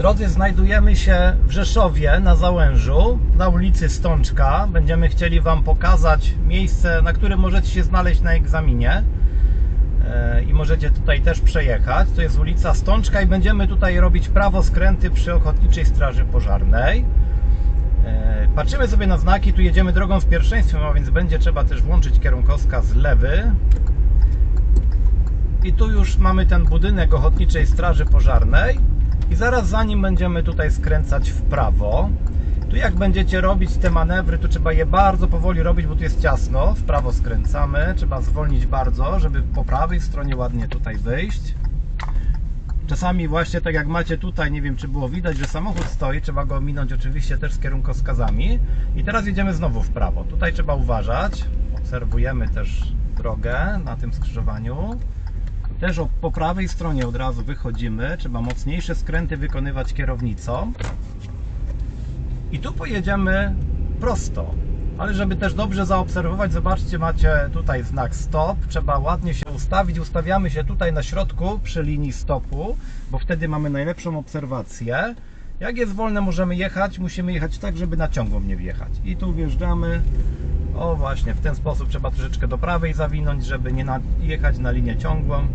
Drodzy, znajdujemy się w Rzeszowie na Załężu, na ulicy Stączka. Będziemy chcieli Wam pokazać miejsce, na którym możecie się znaleźć na egzaminie. E, I możecie tutaj też przejechać. To jest ulica Stączka i będziemy tutaj robić prawo skręty przy Ochotniczej Straży Pożarnej. E, Patrzymy sobie na znaki, tu jedziemy drogą z pierwszeństwem, a więc będzie trzeba też włączyć kierunkowskaz lewy. I tu już mamy ten budynek Ochotniczej Straży Pożarnej i zaraz za nim będziemy tutaj skręcać w prawo. Tu jak będziecie robić te manewry, to trzeba je bardzo powoli robić, bo tu jest ciasno. W prawo skręcamy, trzeba zwolnić bardzo, żeby po prawej stronie ładnie tutaj wyjść. Czasami właśnie tak jak macie tutaj, nie wiem czy było widać, że samochód stoi, trzeba go minąć oczywiście też z kierunkowskazami. I teraz jedziemy znowu w prawo. Tutaj trzeba uważać. Obserwujemy też drogę na tym skrzyżowaniu. Też po prawej stronie od razu wychodzimy. Trzeba mocniejsze skręty wykonywać kierownicą. I tu pojedziemy prosto. Ale żeby też dobrze zaobserwować, zobaczcie, macie tutaj znak stop. Trzeba ładnie się ustawić. Ustawiamy się tutaj na środku przy linii stopu, bo wtedy mamy najlepszą obserwację. Jak jest wolne, możemy jechać. Musimy jechać tak, żeby na ciągłą nie wjechać. I tu wjeżdżamy. O właśnie, w ten sposób trzeba troszeczkę do prawej zawinąć, żeby nie jechać na linię ciągłą.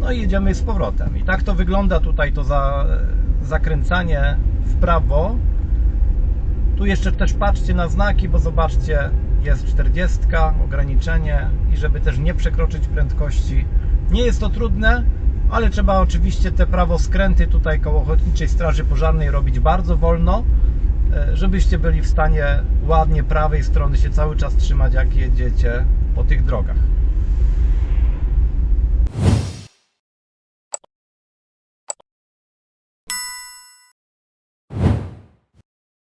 No i jedziemy z powrotem. I tak to wygląda tutaj to za, zakręcanie w prawo. Tu jeszcze też patrzcie na znaki, bo zobaczcie, jest 40, ograniczenie i żeby też nie przekroczyć prędkości. Nie jest to trudne, ale trzeba oczywiście te prawoskręty tutaj koło Ochotniczej Straży Pożarnej robić bardzo wolno, e, żebyście byli w stanie ładnie prawej strony się cały czas trzymać, jak jedziecie po tych drogach.